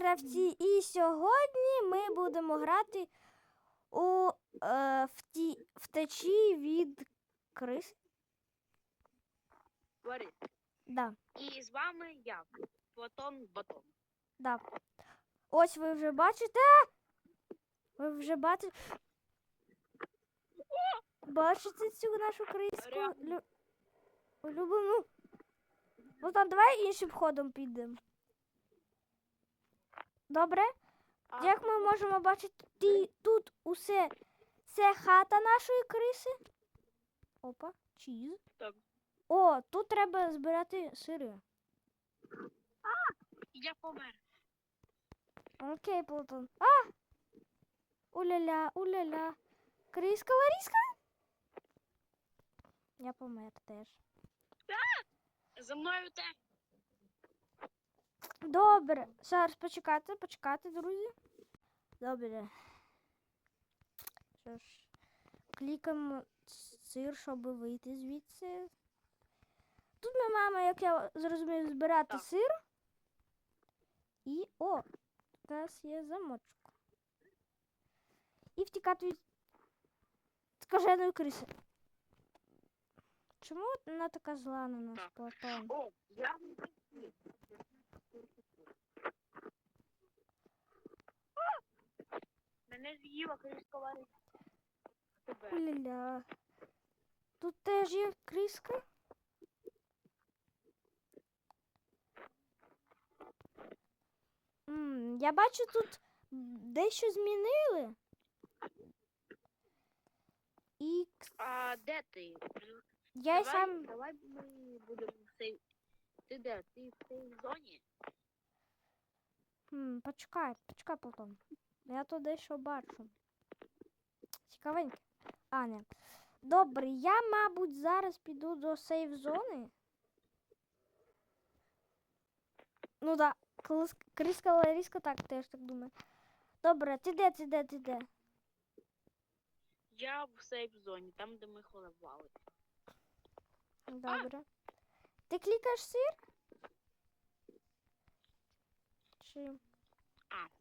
гравці, і сьогодні ми будемо грати у е, вті, втечі від крис. Борис. Да, І з вами я, Платон Батон. да. Ось ви вже бачите. Ви вже бачите. Бачите цю нашу криску улюблену. Ну там давай іншим ходом підемо. Добре? А, Як ми можемо бачити, ті- тут усе це хата нашої криси. Опа, чіз. Так. О, тут треба збирати сири. Я помер. Окей, Плутон. А! Уля-ля, уля-ля. Криска Ларіска? Я помер теж. За мною те. Добре. Зараз почекайте, почекайте, друзі. Добре. Що ж, клікаємо сир, щоб вийти звідси. Тут ми маємо, як я зрозумів, збирати Так. сир. І о, у нас є замочок. І втікати від скаженої криси. Чому вона така зла на нас. Платон? О, я Мене з'їла крискова риба. Тебе. Ля-ля. Тут теж є криска. М, я бачу тут дещо змінили. І к- А де ти? я й давай, сам. давай ми будемо в цей. Ти де? Ти в цій зоні? М, почекай, почекай, Платон. Я тут дещо бачу. Цікавеньке. А, не. Добре, я, мабуть, зараз піду до сейф зони. Ну да, Криска Ларіска так теж так думає. Добре, ти де, ти де, ти де? Я в сейф зоні, там, де ми ховали. Добре. Ти клікаєш сир? Чи. А.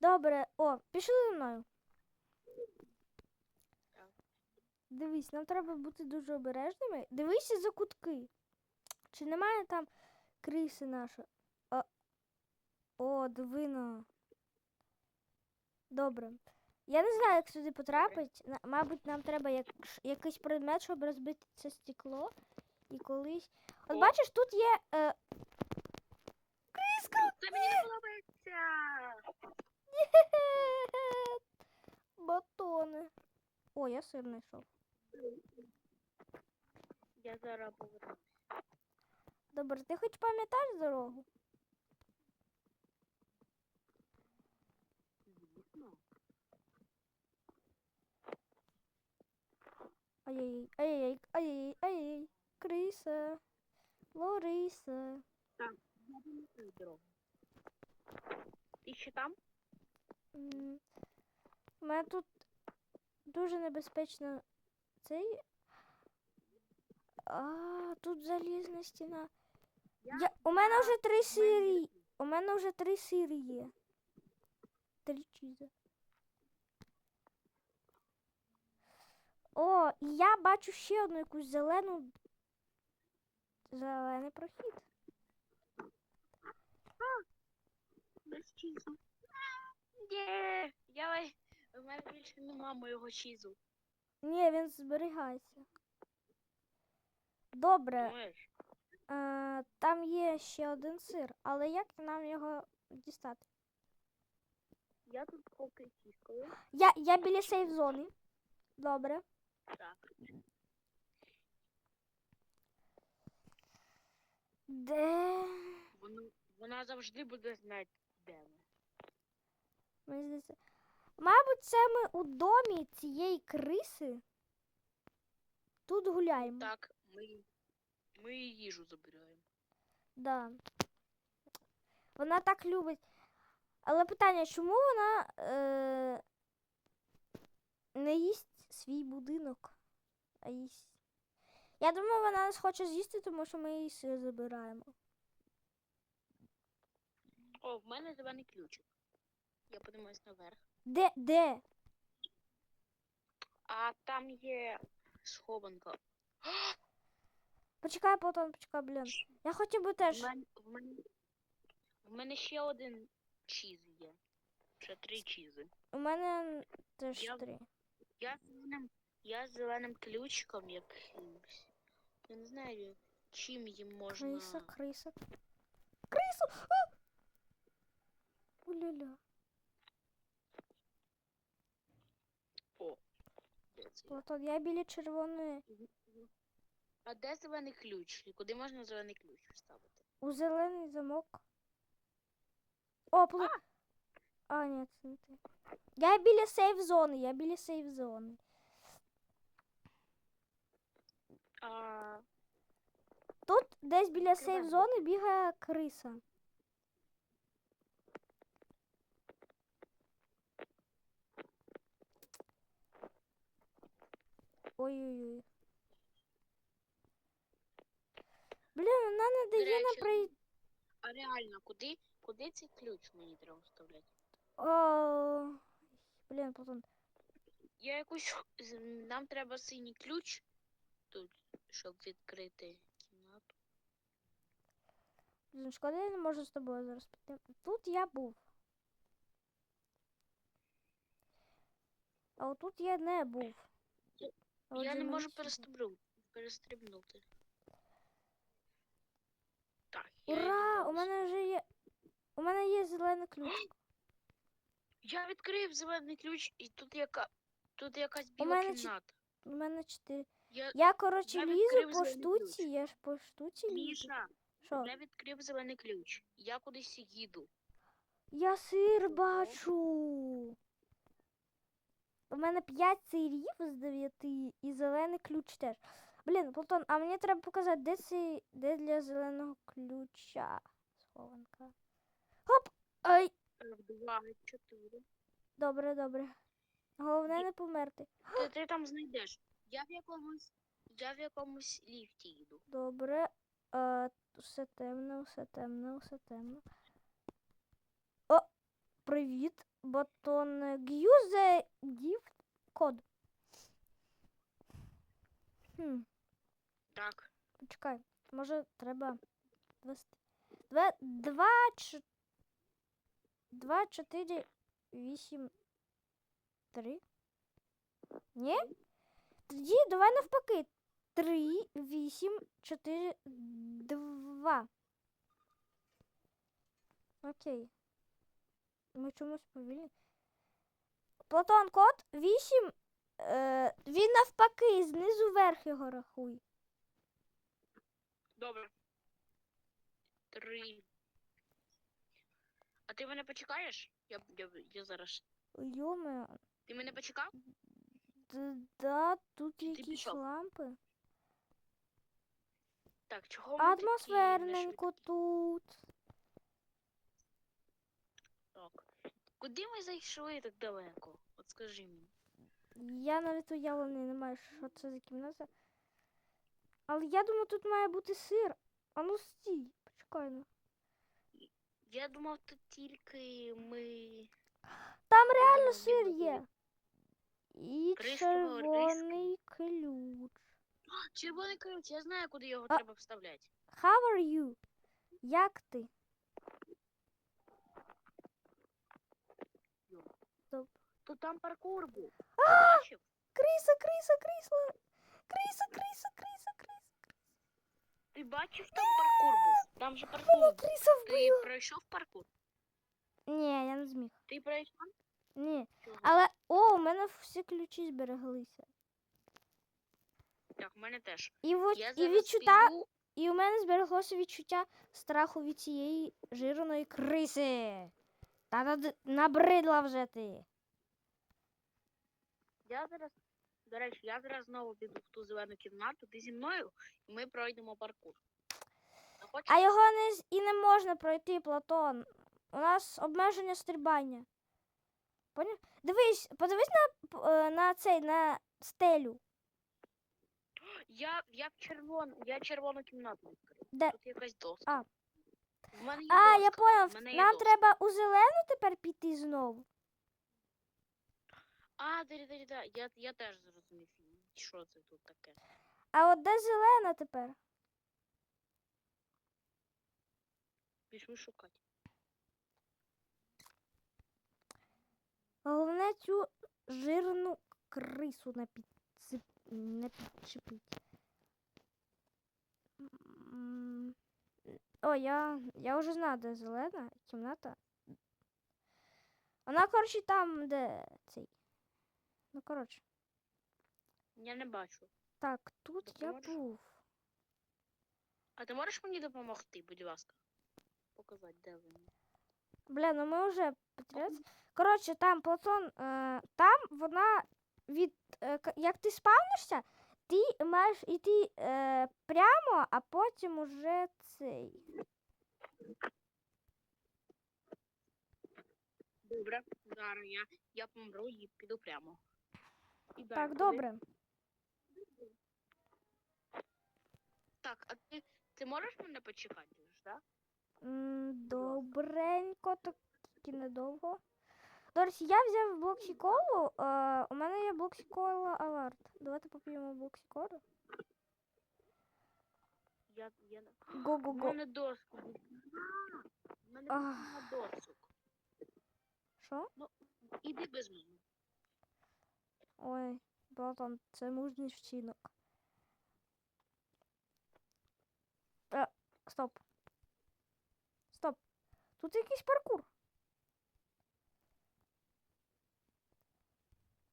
Добре, о, пішли за мною. Дивись, нам треба бути дуже обережними. Дивися за кутки. Чи немає там криси нашої? О, о дивина. Добре. Я не знаю, як сюди потрапить. Мабуть, нам треба як, якийсь предмет, щоб розбити це стекло. І колись. От бачиш, тут є. Е... Криска! Це мені не подобається. Батони. О, я сир знайшов. Я зараз повернусь. Добре, ти хоч пам'ятаєш дорогу? Ай-яй, ай-яй, ай-яй, ай-яй. Криса. Лориса. Я пам'ятаю дорогу. Ти ще там? У мене тут дуже небезпечно цей. А, тут залізна стіна. Я- у мене вже три сирі. У мене вже три сири є. Три чізи. О, і я бачу ще одну якусь зелену. Зелений прохід. Без чізу. Ні, я у мене більше нема моєго чізу. Ні, він зберігається. Добре, Думаєш? е, там є ще один сир, але як нам його дістати? Я тут поки чіскаю. Я, я біля сейф зони. Добре. Так. Де? Вона, вона завжди буде знати, де ми. Мені здається. Мабуть, це ми у домі цієї криси. Тут гуляємо. Так, ми, ми її їжу забираємо. Да. Вона так любить. Але питання, чому вона е, не їсть свій будинок, а їсть. Я думаю, вона нас хоче з'їсти, тому що ми її сир забираємо. О, в мене зелений ключик. Я подивимось наверх. Де? Де? А там є схованка. Почекай, Платон, почекай, блін. Я хотів би теж. В мене, в мене, в мене ще один чіз є. Ще три чізи. У мене теж Я- три. Я з зеленим, я з зеленим ключиком якимсь. Я не знаю, чим їм можна. Криса, криса. Криса! А! Уля-ля. О, де це я? Платон, я біля червоної. А де зелений ключ? І куди можна зелений ключ вставити? У зелений замок. О, пла... А, ні, це не ти. Я біля сейф зони, я біля сейф зони. А, Тут десь біля сейф зони бігає криса. Ой-ой-ой. Блін, вона не дає нам пройти. а реально, куди, куди цей ключ мені треба вставляти? О, блін, потім. Я якусь. Нам треба синій ключ тут, щоб відкрити кімнату. Блін, шкода, я не можу з тобою зараз піти. Тут я був. А отут я не був. Я- не можу перестрибнути. перестрибнути. Так, я Ура! У мене вже є. У мене є зелений ключ. Я відкрив зелений ключ, і тут яка. Тут якась біла мене чи- кімната. У мене чотири. Я... Я, коротше, я лізу відкрив по зелений штуці, ключ. я ж по штуці лізу. Міша, Що? я відкрив зелений ключ. Я кудись їду. Я сир бачу. У мене 5 сирів з 9 і зелений ключ теж. Блін, Платон, а мені треба показати, де цей, де для зеленого ключа схованка. Хоп! Ай! Два, чотири. Добре, добре. Головне не померти. Ти, ти там знайдеш. Я в якомусь. Я в якомусь ліфті їду. Добре. А, все темно, все темно, все темно. О! Привіт, батон. Use the gift код. Хм, Так. почекай. Може треба ввести. Два, два, ч... два, чотири, вісім, три. Ні? Тоді давай навпаки. Три, вісім, чотири, два. Окей. Ми чомусь повільні. Платон, код 8. Е, він навпаки, знизу вверх його рахуй. Добре. Три. А ти мене почекаєш? Я, я, я зараз. Йоме, Ти мене почекав? д- да, тут ти якісь пішов? лампи. Так, чого ми такі Атмосферненько тут. Так. Куди ми зайшли так далеко? От скажи мені. Я навіть уявлення не маю, що це за кімната. Але я думаю, тут має бути сир. А ну стій, почекай. ну. Я думав, тут тільки ми. Там реально сир є. І Кришкового червоний ключ. Червоний ключ, я знаю, куди його А. треба вставляти. How are you? Як ти? Тут там паркур був. Бачив? Криса, криса, крисла. Криса, криса, криса, криса. Ти бачив, там паркур був. Там же паркур Мене криса Ти пройшов паркур? Ні, я не зміг. Ти пройшов? Ні. Чого? Але о, у мене всі ключі збереглися. Так, в мене теж. І, от, Я і зараз відчуття, піду. і у мене збереглося відчуття страху від цієї жирної криси. Та над- набридла вже ти. Я зараз. До речі, я зараз знову піду в ту зелену кімнату. Ти зі мною, і ми пройдемо паркур. А хочеш? А його не, і не можна пройти, Платон. У нас обмеження стрибання. Поняв? Дивись, подивись на, е, на цей, на стелю. Я, я в червону, я червону кімнату відкрив. Де? Тут якась доска. А. В мене є А, я поняв. в мене є Нам доска. треба у зелену тепер піти знову. А, да, да, да, я, я теж зрозумів. Що це тут таке? А от де зелена тепер? Пішли шукати. Головне цю жирну крису напідцеп... напідчепить. М, О, я, я вже знаю, де зелена кімната. Вона, коротше, там, де цей. Ну, коротше. Я не бачу. Так, тут я Допоможеш? був. А ти можеш мені допомогти, будь ласка? Показати, де ви. Бля, ну ми вже потерялися. Коротше, там Платон, е, там вона від. Е, к- як ти спавнишся, ти маєш іти е, прямо, а потім уже цей. Добре, зараз я, я помру і піду прямо. Так, добре. Так, а ти, ти можеш мене почекати, ж, так? Добренько, так недовго. До речі, я взяв блоксіколу. Е, у мене є блоксікола аларт. Давайте поп'ємо блоксіколу. Я, я... не- У Го-го-го. мене доску. У мене досок. Що? Іди без мене. Ой, Платон, це мужній вчинок. Е, стоп. Стоп. Тут якийсь паркур.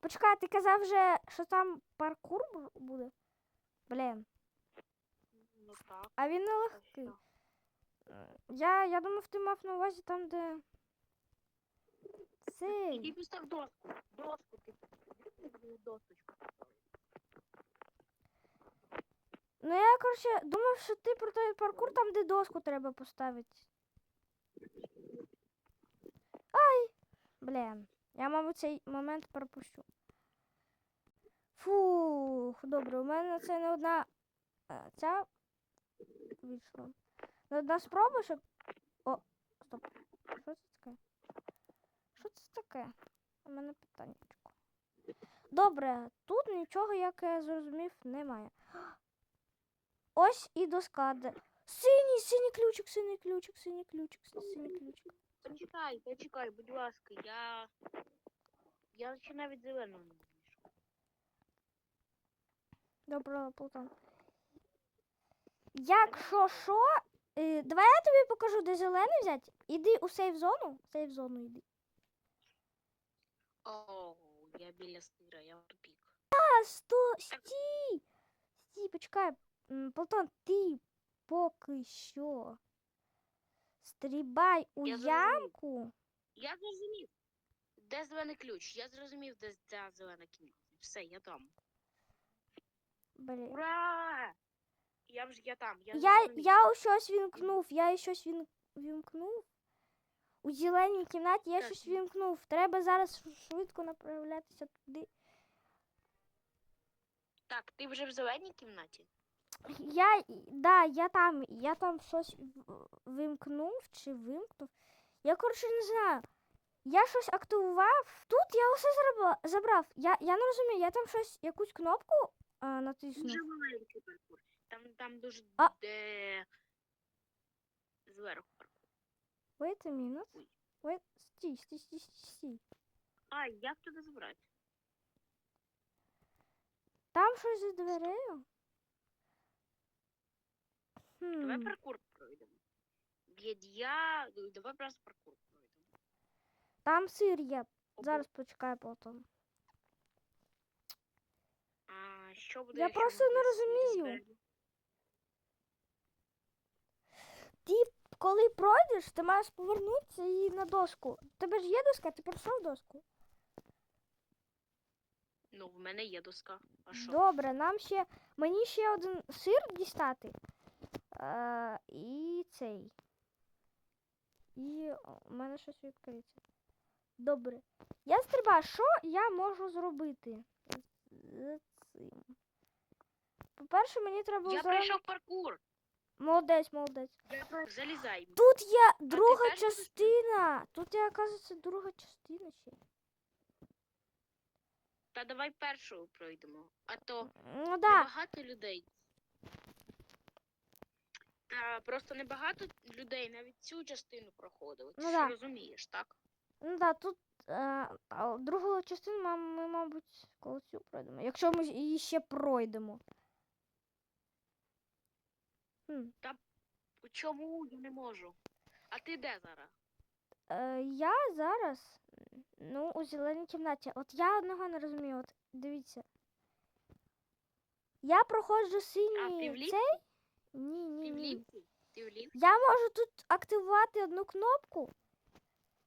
Почекай, ти казав вже, що там паркур бу- буде? Блін, Ну так, а він не легкий. Е, Я, я думав, ти мав на увазі там, де. Цей. Іди постав доску. Доску ти. Іди Досочку. Ну я, коротше, думав, що ти про той паркур там, де доску треба поставити. Ай! Блін, я, мабуть, цей момент пропущу. Фух, добре, у мене це не одна. е, Ця вийшла. Не одна спроба, щоб. О, стоп. Що це таке? Що це таке? У мене питання. Добре, тут нічого, як я зрозумів, немає. Ось і доска. Синій, синій ключик, синій ключик, синій ключик, синій ключик. Почекай, почекай, будь ласка, я. Я ще навіть зеленого. Добре, Плутон. Якщо що, е, давай я тобі покажу, де зелений взяти. Іди у сейф зону. Сейф зону йди. О, я біля стира, я в тупік. А, сто, стій! Стій, почекай. М, Плутон, ти поки що. Стрибай у Я зрозумів. ямку. Я зрозумів. Де зелений ключ? Я зрозумів, де ця зелена кімната. Все, я там. Блін. Ура! Я вже я там. Я, Я, зрозумів. я щось вімкнув, я щось вімкнув. У зеленій кімнаті я Так, щось ну. вімкнув. Треба зараз швидко направлятися туди. Так, ти вже в зеленій кімнаті? Я, да, я там, я там щось вимкнув чи вимкнув. Я, коротше, не знаю. Я щось активував. Тут я усе забрав. Я, я не розумію, я там щось, якусь кнопку а, натиснув. Дуже маленький паркур. Там, там дуже А. де... зверху. Wait a minute. Ой. Wait, стій, стій, стій, стій, стій. А, як туди забрати? Там щось за дверею. Давай Хм. паркур пройдемо. Б'єд'я... ну, Давай просто паркур пройдемо. Там сир є. Обо- Зараз почекай потім. А, що буде, Я якщо просто ми не без- без розумію. двері? Коли пройдеш, ти маєш повернутися і на доску. У тебе ж є доска, ти пройшов доску. Ну, в мене є доска. А що? Добре, нам ще. Мені ще один сир дістати. Е, і цей. І у мене щось відкриється. Добре. Я стрибаю, що я можу зробити з цим? По-перше, мені треба Я зелений- пройшов паркур. Молодець, молодець. Залізай. Тут є друга теж будеш частина. Тут є, оказується, друга частина ще. Та давай першу пройдемо. А то Ну да. небагато людей. Та просто небагато людей навіть цю частину проходили. Ти Ну ж да. розумієш, так? Ну да, тут е, а другу частину ми, ми, мабуть, коли цю пройдемо. Якщо ми її ще пройдемо. Хм. Чому я не можу? А ти де зараз? Е, я зараз ну, у зеленій кімнаті. От я одного не розумію. От дивіться. Я проходжу А ти в синій ліфті? цей. Ні, ні, Ти в ні. ліфті? Ти в ліфті? Я можу тут активувати одну кнопку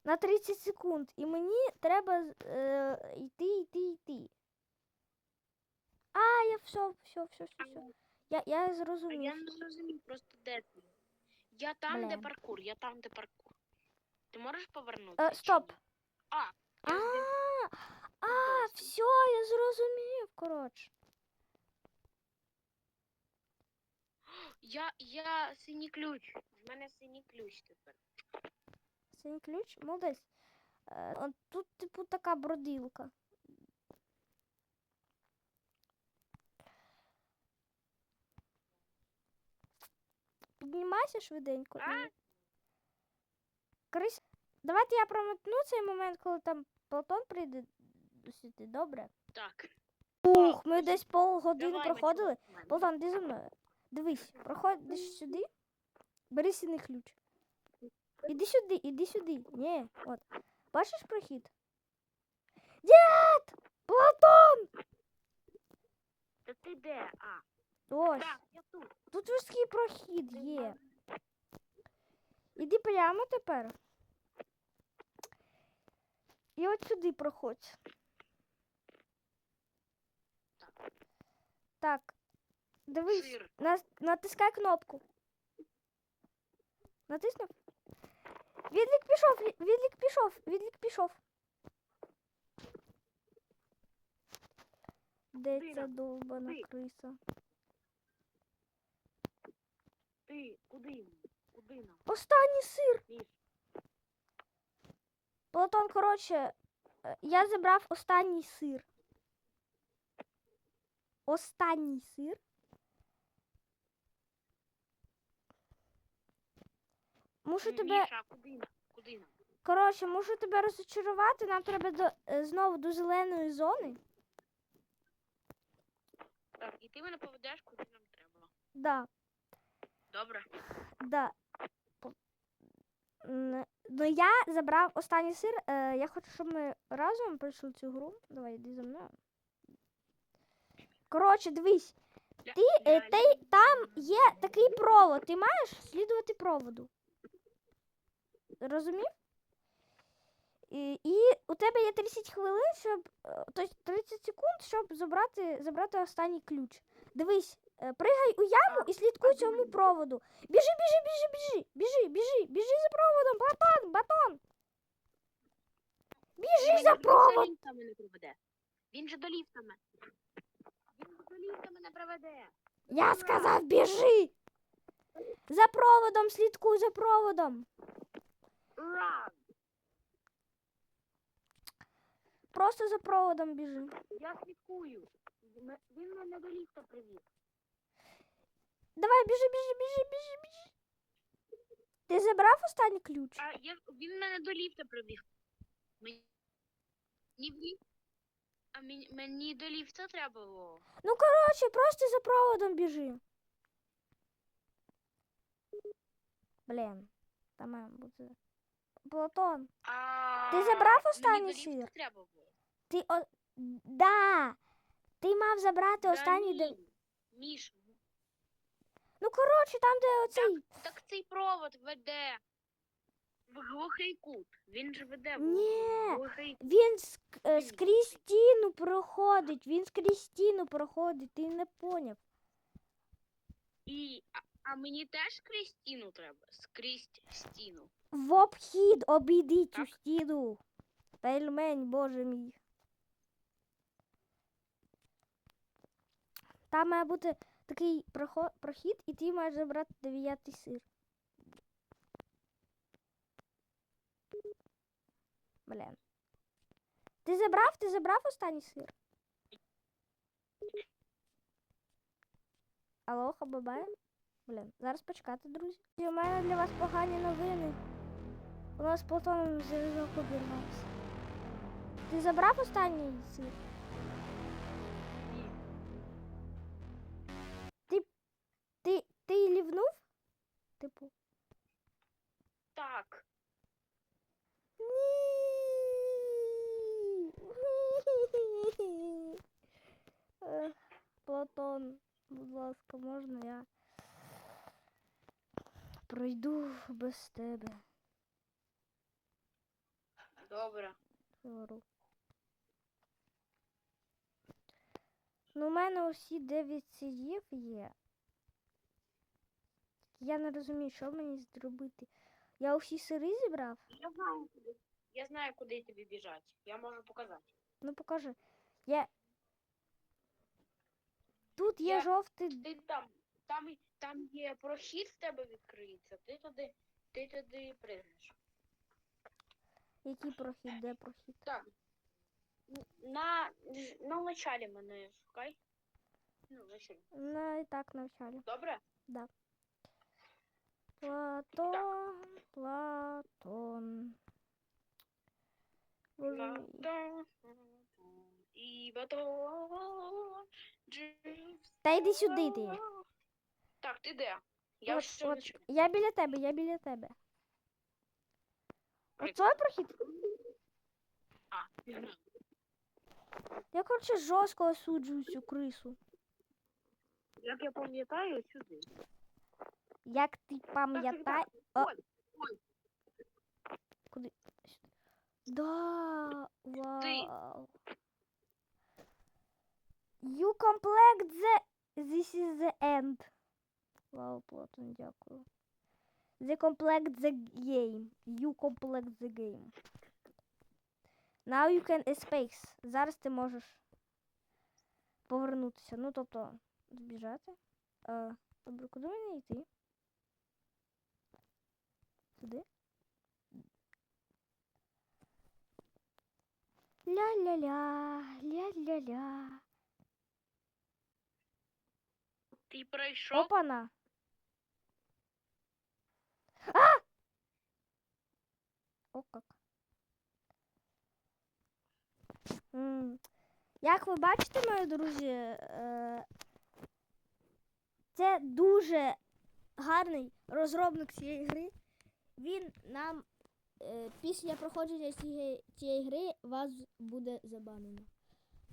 на 30 секунд, і мені треба е, йти, йти, йти. А, я все, все, все, все, все. Я, я А я не зрозумів просто де ти. Я там, де паркур, я там, де паркур. Ти можеш повернутися? Е, стоп. А, А, а, досі. все, я зрозумів, коротше. Я, я синій ключ. В мене синій ключ тепер. Синій ключ, молодець. Е, тут, типу, така бродилка. Піднімайся швиденько. А? і- Крис, давайте я промотну цей момент, коли там Платон прийде сюди, добре? Так. Ух, ми десь полгодини проходили. Платон, іди за мною. Дивись, проходиш сюди, бери синий ключ. Іди сюди, іди сюди. Ні, от. Бачиш прохід? Дід! Платон! Та ти де? А, Ось. тут. Вузький прохід є. Іди прямо тепер. І от сюди проходь. Так. Дивись. Сир. Натискай кнопку. Натиснув. Відлік пішов, лі- відлік пішов, відлік пішов. Де ця довбана криса? Ти куди? Куди нам? Останній сир. Міш? Платон, коротше, е, я забрав останній сир. Останній сир. Мушу тебе. Куди нам? Коротше, мушу тебе розчарувати. Нам треба до, е, знову до зеленої зони. Так, і ти мене поведеш, куди нам треба. Да, Добре. да. Ну я забрав останній сир. Е, я хочу, щоб ми разом пройшли цю гру. Давай, йди за мною. Коротше, дивись, ти, е, ля- ти там є такий провод. Ти маєш слідувати проводу. Розумів? І, і у тебе є 30 хвилин, щоб. е, Тобто 30 секунд, щоб забрати, забрати останній ключ. Дивись, е, пригай у яму і слідкуй цьому проводу. Біжи, біжи, біжи, біжи, біжи, біжи, біжи за проводом, батон, батон. Біжи Він за же провод. до ліфта мене. Він же до ліфта мене. Він же до ліфта мене проведе. Я сказав, біжи. За проводом, слідкуй за проводом. Ура! Просто за проводом біжи. Я слідкую. Він мене до ліфта привів. Давай, біжи, біжи, біжи, біжи, біжи. Ти забрав останній ключ? А я, він мене до ліфта привів. Мені, а мені, мені до ліфта треба було. Ну, коротше, просто за проводом біжи. Блін, там має бути. Платон, А, Ти забрав мені останній до ліфта сир? треба було. ти о... Да. Ти мав забрати Да останній. Ні. Міш, Ну, коротше, там, де оцей. так цей провод веде в глухий кут. Він же веде в Ні. глухий кут. Він ск... е, скрізь стіну проходить. Він скрізь стіну проходить. Ти не поняв. І, а, а мені теж крізь стіну треба. Скрізь стіну. В обхід обійди цю Так. стіну. Пельмень, боже мій. Там має бути такий проход, прохід, і ти маєш забрати дев'ятий сир. Блін. Ти забрав? Ти забрав останній сир? Алло, хабабай? Блін, зараз почекати, друзі. У мене для вас погані новини. У нас Платоном зв'язок обірвався. Ти забрав останній сир? Без тебе. Добре. Говорю. Ну, у мене усі 9 сирів є. Я не розумію, що мені зробити. Я усі сири зібрав? Я знаю, куди. Я знаю, куди тобі біжать. Я можу показати. Ну покажи. Я. Тут є Я- жовтий. Ти там, там, там є прохід в тебе відкриється, ти туди, ти туди пригнеш. Який прохід, де прохід? Так. На, на началі мене шукай. Ну. На і так навчалі. Добре? Платон, Платон. Боже мій. Батон, І батон. Та йди сюди ти. Так, ти де? Я От, от, я біля тебе, я біля тебе. Оцей прохід. А. Я, коротше, жорстко осуджую цю крису. Як я пам'ятаю, сюди. Як ти пам'ятаєш. Ой, Да, вау. You complete the... This is the end. Вау, Платон, дякую. The complete the game. You complete the game. Now you can escape. Зараз ти можеш повернутися. Ну, тобто, збіжати. Е, добре, куди мені йти? Сюди? Ля-ля-ля, ля-ля-ля. ти пройшов. Опана. А! О, как. Як ви бачите, мої друзі, е, це дуже гарний розробник цієї гри. Він нам е, після проходження цієї, цієї гри вас буде забанено.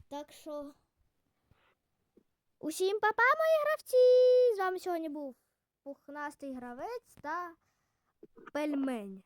Так що. Усім папа, мої гравці! З вами сьогодні був пухнастий гравець та пельмень.